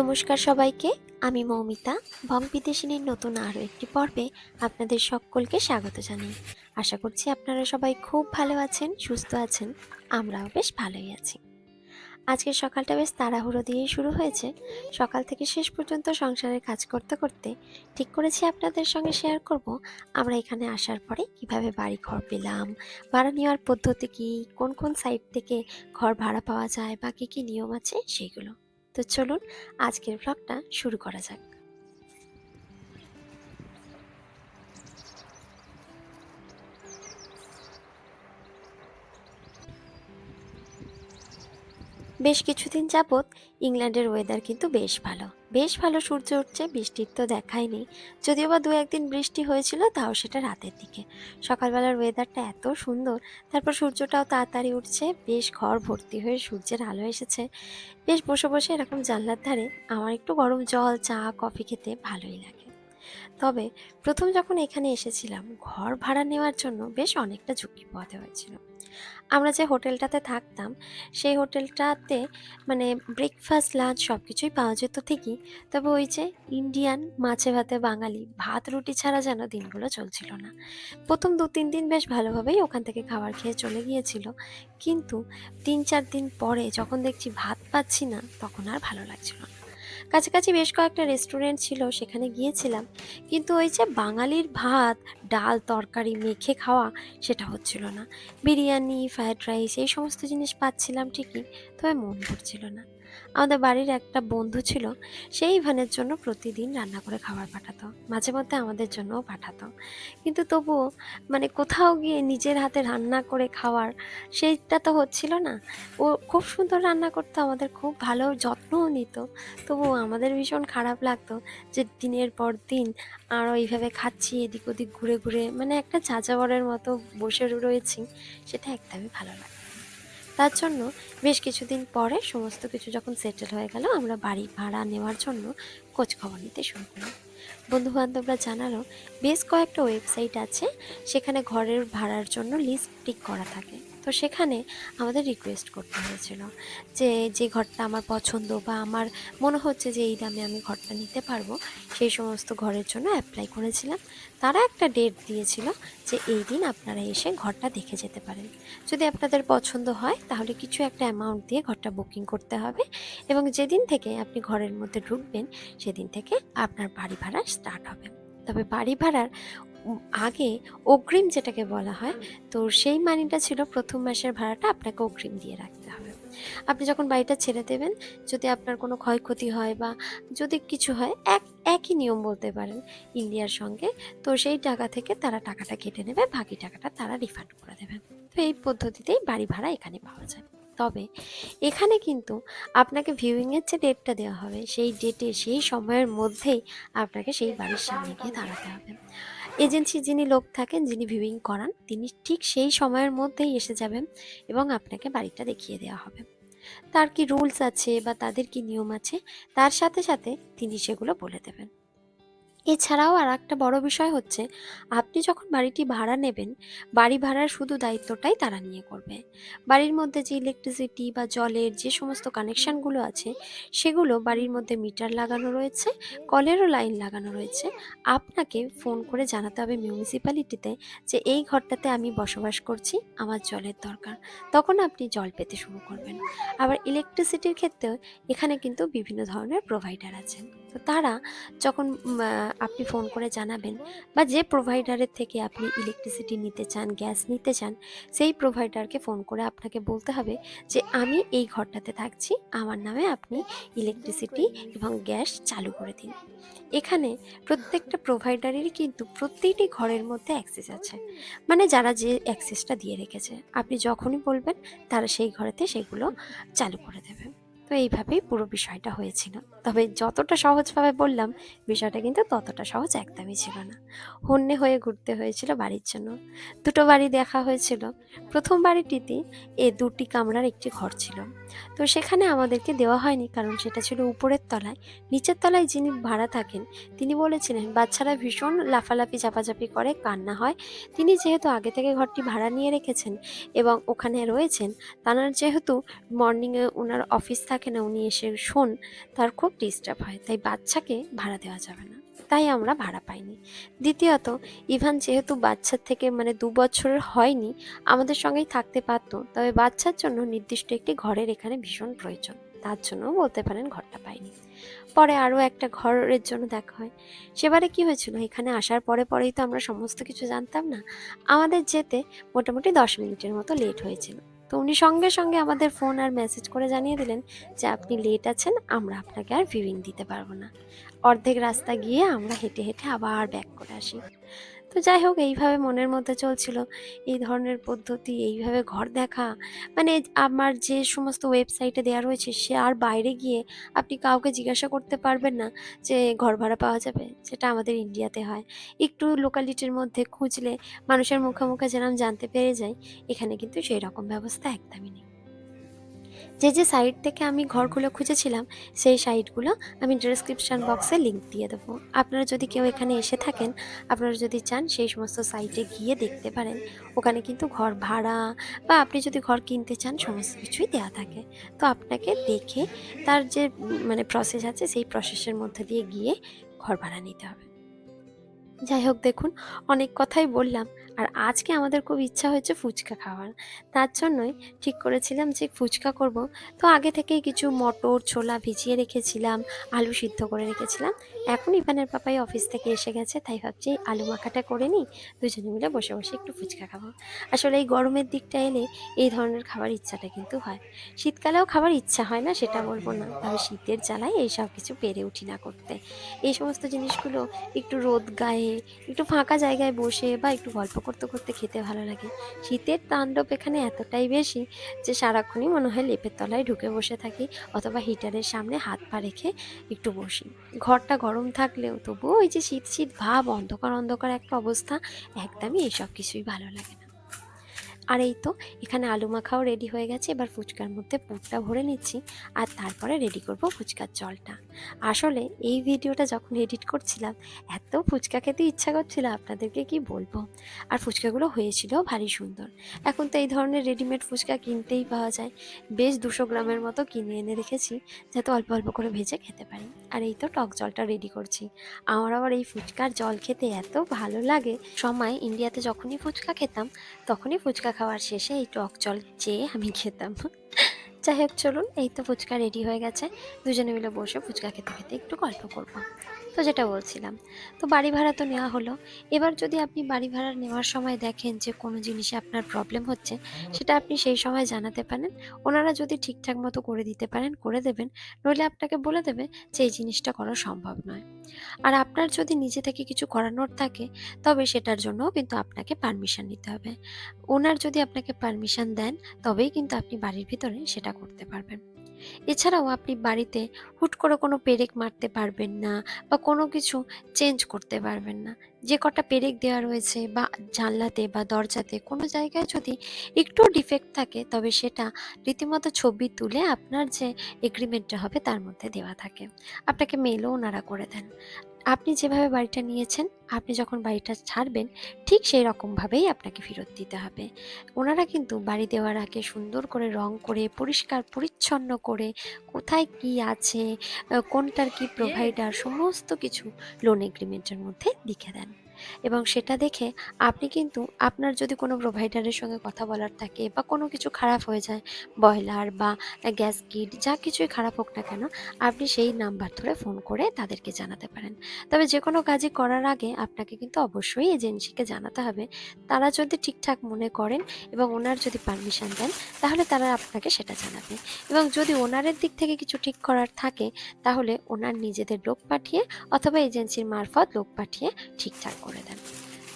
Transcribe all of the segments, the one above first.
নমস্কার সবাইকে, আমি মৌমিতা। ভং বিদেশিনীর নতুন আরও একটি পর্বে আপনাদের সকলকে স্বাগত জানাই। আশা করছি আপনারা সবাই খুব ভালো আছেন, সুস্থ আছেন, আমরাও বেশ ভালোই আছি। আজকের সকালটা বেশ তাড়াহুড়ো দিয়েই শুরু হয়েছে। সকাল থেকে শেষ পর্যন্ত সংসারের কাজ করতে করতে ঠিক করেছি আপনাদের সঙ্গে শেয়ার করব। আমরা এখানে আসার পরে কীভাবে বাড়ি ঘর পেলাম, ভাড়া নেওয়ার পদ্ধতি কী, কোন কোন সাইট থেকে ঘর ভাড়া পাওয়া যায় বা কী কী নিয়ম আছে সেইগুলো তো চলুন আজকের ব্লগটা শুরু করা যাক। বেশ কিছুদিন যাবৎ ইংল্যান্ডের ওয়েদার কিন্তু বেশ ভালো। বেশ ভালো সূর্য উঠছে, বৃষ্টির তো দেখাই নেই। যদিও বা দু একদিন বৃষ্টি হয়েছিল, তাও সেটা রাতের দিকে। সকালবেলার ওয়েদারটা এত সুন্দর, তারপর সূর্যটাও তাড়াতাড়ি উঠছে, বেশ ঘর ভর্তি হয়ে সূর্যের আলো এসেছে। বেশ বসে বসে এরকম জানলার ধারে আমার একটু গরম জল, চা, কফি খেতে ভালোই লাগে। তবে প্রথম যখন এখানে এসেছিলাম, ঘর ভাড়া নেওয়ার জন্য বেশ অনেকটা ঝুঁকি পোহাতে হয়েছিল। আমরা যে হোটেলটাতে থাকতাম, সেই হোটেলটাতে মানে ব্রেকফাস্ট লাঞ্চ সব কিছুই পাওয়া যেত ঠিকই। তবে ওই যে ইন্ডিয়ান মাছে ভাতে বাঙালি, ভাত, রুটি ছাড়া যেন দিনগুলো চলছিল না। প্রথম দু তিন দিন বেশ ভালোভাবেই ওখান থেকে খাবার খেয়ে চলে গিয়েছিল। কিন্তু তিন চার দিন পরে যখন দেখছি ভাত পাচ্ছি না, তখন আর ভালো লাগছিল না। কাছাকাছি বেশ কয়েকটা রেস্টুরেন্ট ছিল, সেখানে গিয়েছিলাম। কিন্তু ওই যে বাঙালির ভাত, ডাল, তরকারি, মেখে খাওয়া, সেটা হচ্ছিল না। বিরিয়ানি ফ্রায়েড রাইস এই সমস্ত জিনিস পাচ্ছিলাম ঠিকই, তবে মন ভরছিল না। আমাদের বাড়ির একটা বন্ধু ছিল, সেই ইভানের জন্য প্রতিদিন রান্না করে খাবার পাঠাতো, মাঝে মধ্যে আমাদের জন্যও পাঠাতো। কিন্তু তবুও মানে কোথাও গিয়ে নিজের হাতে রান্না করে খাওয়ার সেইটা তো হচ্ছিল না। ও খুব সুন্দর রান্না করতো, আমাদের খুব ভালো যত্নও নিত। তবুও আমাদের ভীষণ খারাপ লাগতো যে দিনের পর দিন আরও এইভাবে খাচ্ছি, এদিক ওদিক ঘুরে ঘুরে মানে একটা যাযাবরের মতো বসে রয়েছি, সেটা একদমই ভালো লাগে। তার জন্য বেশ কিছুদিন পরে সমস্ত কিছু যখন সেটেল হয়ে গেল, আমরা বাড়ি ভাড়া নেওয়ার জন্য খোঁজ খবর নিতে শুরু করলাম। বন্ধু বান্ধবরা জানালো, বেশ কয়েকটা ওয়েবসাইট আছে, সেখানে ঘরের ভাড়ার জন্য লিস্ট টিক করা থাকে। তো সেখানে আমাদের রিকোয়েস্ট করতে হয়েছিল যে যে ঘরটা আমার পছন্দ বা আমার মনে হচ্ছে যে এই দামে আমি ঘরটা নিতে পারব, সেই সমস্ত ঘরের জন্য অ্যাপ্লাই করেছিলাম। তারা একটা ডেট দিয়েছিল যে এই দিন আপনারা এসে ঘরটা দেখে যেতে পারেন। যদি আপনাদের পছন্দ হয়, তাহলে কিছু একটা অ্যামাউন্ট দিয়ে ঘরটা বুকিং করতে হবে এবং যেদিন থেকে আপনি ঘরের মধ্যে ঢুকবেন, সেদিন থেকে আপনার বাড়ি ভাড়া স্টার্ট হবে। তবে বাড়ি ভাড়ার আগে অগ্রিম যেটাকে বলা হয়, তো সেই মানিটা ছিল প্রথম মাসের ভাড়াটা আপনাকে অগ্রিম দিয়ে রাখতে হবে। আপনি যখন বাড়িটা ছেড়ে দেবেন, যদি আপনার কোনো ক্ষয়ক্ষতি হয় বা যদি কিছু হয়, এক, একই নিয়ম বলতে পারেন ইন্ডিয়ার সঙ্গে, তো সেই টাকা থেকে তারা টাকাটা কেটে নেবে, বাকি টাকাটা তারা রিফান্ড করে দেবে। তো এই পদ্ধতিতেই বাড়ি ভাড়া এখানে পাওয়া যায়। তবে এখানে কিন্তু আপনাকে ভিউইংয়ের যে ডেটটা দেওয়া হবে, সেই ডেটে সেই সময়ের মধ্যেই আপনাকে সেই বাড়ির সামনে গিয়ে দাঁড়াতে হবে। এজেন্সি যিনি লোক থাকেন, যিনি ভিউইং করান, তিনি ঠিক সেই সময়ের মধ্যেই এসে যাবেন এবং আপনাকে বাড়িটা দেখিয়ে দেওয়া হবে। তার কি রুলস আছে বা তাদের কি নিয়ম আছে, তার সাথে সাথে তিনি সেগুলো বলে দেবেন। এছাড়াও আর একটা বড় বিষয় হচ্ছে, আপনি যখন বাড়িটি ভাড়া নেবেন, বাড়ি ভাড়ার শুধু দায়িত্বটাই তারা নিয়ে করবে। বাড়ির মধ্যে যে ইলেকট্রিসিটি বা জলের যে সমস্ত কানেকশানগুলো আছে, সেগুলো বাড়ির মধ্যে মিটার লাগানো রয়েছে, কলেরও লাইন লাগানো রয়েছে। আপনাকে ফোন করে জানাতে হবে মিউনিসিপ্যালিটিতে যে, এই ঘরটাতে আমি বসবাস করছি, আমার জলের দরকার। তখন আপনি জল পেতে শুরু করবেন। আবার ইলেকট্রিসিটির ক্ষেত্রেও এখানে কিন্তু বিভিন্ন ধরনের প্রোভাইডার আছেন। তো তারা যখন আপনি ফোন করে জানাবেন বা যে প্রোভাইডারের থেকে আপনি ইলেকট্রিসিটি নিতে চান গ্যাস নিতে চান, সেই প্রোভাইডারকে ফোন করে আপনাকে বলতে হবে যে, আমি এই ঘরটাতে থাকছি, আমার নামে আপনি ইলেকট্রিসিটি এবং গ্যাস চালু করে দিন। এখানে প্রত্যেকটা প্রোভাইডারেরই কিন্তু প্রত্যেকটি ঘরের মধ্যে অ্যাক্সেস আছে। মানে যারা যে অ্যাক্সেসটা দিয়ে রেখেছে। আপনি যখনই বলবেন, তারা সেই ঘরেতে সেগুলো চালু করে দেবে। তো এইভাবেই পুরো বিষয়টা হয়েছিল। তবে যতটা সহজভাবে বললাম, বিষয়টা কিন্তু ততটা সহজ একদমই ছিল না। হন্যে হয়ে ঘুরতে হয়েছিল বাড়ির জন্য। দুটো বাড়ি দেখা হয়েছিল। প্রথম বাড়িটিতে এ দুটি কামরার একটি ঘর ছিল। তো সেখানে আমাদেরকে দেওয়া হয়নি, কারণ সেটা ছিল উপরের তলায়। নিচের তলায় যিনি ভাড়া থাকেন, তিনি বলেছিলেন, বাচ্চারা ভীষণ লাফালাফি চাপাচাপি করে, কান্না হয়। তিনি যেহেতু আগে থেকে ঘরটি ভাড়া নিয়ে রেখেছেন এবং ওখানে রয়েছেন, তার যেহেতু মর্নিংয়ে ওনার অফিস থাকে থাকে না উনি এসে শোন, তার খুব ডিস্টার্ব হয়, তাই বাচ্চাকে ভাড়া দেওয়া যাবে না। তাই আমরা ভাড়া পাইনি। দ্বিতীয়ত, ইভান যেহেতু বাচ্চার থেকে মানে দু বছরের হয়নি, আমাদের সঙ্গেই থাকতে পারতো, তবে বাচ্চার জন্য নির্দিষ্ট একটি ঘরের এখানে ভীষণ প্রয়োজন, তার জন্য বলতে পারেন ঘরটা পাইনি। পরে আরও একটা ঘরের জন্য দেখা হয়। সেবারে কি হয়েছিল? এখানে আসার পরে পরেই তো আমরা সমস্ত কিছু জানতাম না। আমাদের যেতে মোটামুটি দশ মিনিটের মতো লেট হয়েছিল। তো উনি সঙ্গে সঙ্গে আমাদের ফোন আর মেসেজ করে জানিয়ে দিলেন যে আপনি লেট আছেন, আমরা আপনাকে আর ভিউইং দিতে পারব না। অর্ধেক রাস্তা গিয়ে আমরা হেঁটে হেঁটে আবার ব্যাক করে আসি। তো যাই হোক, এইভাবে মনের মধ্যে চলছিল। এই ধরনের পদ্ধতি, এইভাবে ঘর দেখা মানে আমার যে সমস্ত ওয়েবসাইটে দেওয়া রয়েছে, সে আর বাইরে গিয়ে আপনি কাউকে জিজ্ঞাসা করতে পারবেন না যে ঘর ভাড়া পাওয়া যাবে, সেটা আমাদের ইন্ডিয়াতে হয়। একটু লোকালিটির মধ্যে খুঁজলে মানুষের মুখে মুখে যেরকম জানতে পেরে যাই, এখানে কিন্তু সেই রকম ব্যবস্থা একদমই নেই। যে যে সাইট থেকে আমি ঘরগুলো খুঁজেছিলাম, সেই সাইটগুলো আমি ডেসক্রিপশন বক্সে লিঙ্ক দিয়ে দেবো। আপনারা যদি কেউ এখানে এসে থাকেন, আপনারা যদি চান সেই সমস্ত সাইটে গিয়ে দেখতে পারেন, ওখানে কিন্তু ঘর ভাড়া বা আপনি যদি ঘর কিনতে চান, সমস্ত কিছুই দেওয়া থাকে। তো আপনাকে দেখে তার যে মানে প্রসেস আছে, সেই প্রসেসের মধ্যে দিয়ে গিয়ে ঘর ভাড়া নিতে হবে। যাই হোক, দেখুন, অনেক কথাই বললাম। আর আজকে আমাদের খুব ইচ্ছা হয়েছে ফুচকা খাওয়ার। তার জন্যই ঠিক করেছিলাম যে ফুচকা করব। তো আগে থেকেই কিছু মটর, ছোলা ভিজিয়ে রেখেছিলাম, আলু সিদ্ধ করে রেখেছিলাম। এখন ইভানের পাপাই অফিস থেকে এসে গেছে, তাই ভাবছি আলু মাখাটা করে নিই। দুজনে মিলে বসে বসে একটু ফুচকা খাব। আসলে এই গরমের দিকটা এলে এই ধরনের খাবার ইচ্ছাটা কিন্তু হয়। শীতকালেও খাবার ইচ্ছা হয় না, সেটা বলব না। তবে শীতের জ্বালায় এই সব কিছু পেরে উঠি না করতে। এই সমস্ত জিনিসগুলো একটু রোদ গায়ে, একটু ফাঁকা জায়গায় বসে বা একটু গল্প করতে করতে খেতে ভালো লাগে। শীতের তাণ্ডব এখানে এতটাই বেশি যে সারাক্ষণই মনে হয় লেপের তলায় ঢুকে বসে থাকি অথবা হিটারের সামনে হাত পা রেখে একটু বসি। ঘরটা গরম থাকলেও তবুও ওই যে শীত শীত ভাব, অন্ধকার অন্ধকার একটা অবস্থা, একদমই এইসব কিছুই ভালো লাগে না। আর এই তো, এখানে আলু মাখাও রেডি হয়ে গেছে। এবার ফুচকার মধ্যে পুরটা ভরে নিচ্ছি আর তারপরে রেডি করব ফুচকার জলটা। আসলে এই ভিডিওটা যখন এডিট করছিলাম, এত ফুচকা খেতে ইচ্ছা করছিল, আপনাদেরকে কি বলব? আর ফুচকাগুলো হয়েছিল ভারী সুন্দর। এখন তো এই ধরনের রেডিমেড ফুচকা কিনতেই পাওয়া যায়। বেশ দুশো গ্রামের মতো কিনে এনে রেখেছি, যাতে অল্প অল্প করে ভেজে খেতে পারি। আর এই তো টক জলটা রেডি করছি। আমার আবার এই ফুচকার জল খেতে এত ভালো লাগে। সময় ইন্ডিয়াতে যখনই ফুচকা খেতাম, তখনই ফুচকা খাওয়ার শেষে এই টক জল চেয়ে আমি খেতাম। যাই হোক, চলুন, এই তো ফুচকা রেডি হয়ে গেছে। দুজনে মিলে বসে ফুচকা খেতে খেতে একটু গল্প করব। তো যেটা বলছিলাম, তো বাড়ি ভাড়া তো নেওয়া হলো। এবার যদি আপনি বাড়ি ভাড়া নেওয়ার সময় দেখেন যে কোনো জিনিসে আপনার প্রবলেম হচ্ছে, সেটা আপনি সেই সময় জানাতে পারেন। ওনারা যদি ঠিকঠাক মতো করে দিতে পারেন, করে দেবেন। নইলে আপনাকে বলে দেবে যে এই জিনিসটা করা সম্ভব নয়। আর আপনার যদি নিজে থেকে কিছু করানোর থাকে, তবে সেটার জন্যও কিন্তু আপনাকে পারমিশন নিতে হবে। ওনার যদি আপনাকে পারমিশন দেন, তবেই কিন্তু আপনি বাড়ির ভিতরে সেটা করতে পারবেন। এছাড়াও আপনি বাড়িতে হুট করে কোনো পেরেক মারতে পারবেন না বা কোনো কিছু চেঞ্জ করতে পারবেন না। যে কটা পেরেক দেওয়া রয়েছে বা জানলাতে বা দরজাতে কোনো জায়গায় যদি একটু ডিফেক্ট থাকে তবে সেটা রীতিমতো ছবি তুলে আপনার যে এগ্রিমেন্টটা হবে তার মধ্যে দেওয়া থাকে। আপনাকে মেলও ওনারা করে দেন। আপনি যেভাবে বাড়িটা নিয়েছেন আপনি যখন বাড়িটা ছাড়বেন ঠিক সেই রকমভাবেই আপনাকে ফেরত দিতে হবে। ওনারা কিন্তু বাড়ি দেওয়ার আগে সুন্দর করে রং করে পরিষ্কার পরিচ্ছন্ন করে কোথায় কি আছে কোনটার কি প্রোভাইডার সমস্ত কিছু লোন এগ্রিমেন্টের মধ্যে লিখে দেন। এবং সেটা দেখে আপনি কিন্তু, আপনার যদি কোনো প্রোভাইডারের সঙ্গে কথা বলার থাকে বা কোনো কিছু খারাপ হয়ে যায় বয়লার বা গ্যাস কিট, যা কিছুই খারাপ হোক না কেন, আপনি সেই নাম্বার ধরে ফোন করে তাদেরকে জানাতে পারেন। তবে যে কোনো কাজই করার আগে আপনাকে কিন্তু অবশ্যই এজেন্সিকে জানাতে হবে। তারা যদি ঠিকঠাক মনে করেন এবং ওনার যদি পারমিশন দেন, তাহলে তারা আপনাকে সেটা জানাবে। এবং যদি ওনারের দিক থেকে কিছু ঠিক করার থাকে, তাহলে ওনার নিজেদের লোক পাঠিয়ে অথবা এজেন্সির মারফত লোক পাঠিয়ে ঠিকঠাক করে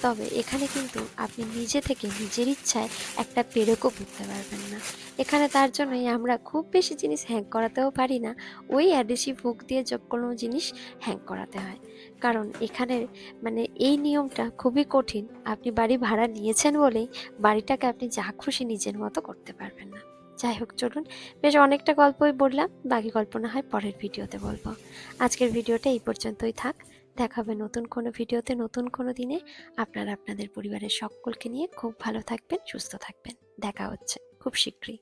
তবে এখানে কিন্তু আপনি নিজে থেকে নিজের ইচ্ছায় একটা পেরেকও করতে পারবেন না। এখানে তার জন্যই আমরা খুব বেশি জিনিস হ্যাং করাতেও পারি না। ওই অ্যাডিসিভ হুক দিয়ে যে কোনো জিনিস হ্যাং করাতে হয়। কারণ এখানে মানে এই নিয়মটা খুবই কঠিন। আপনি বাড়ি ভাড়া নিয়েছেন বলেই বাড়িটাকে আপনি যা খুশি নিজের মতো করতে পারবেন না। যাই হোক, চলুন। বেশ অনেকটা গল্পই বললাম। বাকি গল্প না হয় পরের ভিডিওতে বলব। আজকের ভিডিওটা এই পর্যন্তই থাক। দেখা হবে নতুন কোনো ভিডিওতে, নতুন কোনো দিনে। আপনারা আপনাদের পরিবারের সকলকে নিয়ে খুব ভালো থাকবেন, সুস্থ থাকবেন। দেখা হচ্ছে খুব শীঘ্রই।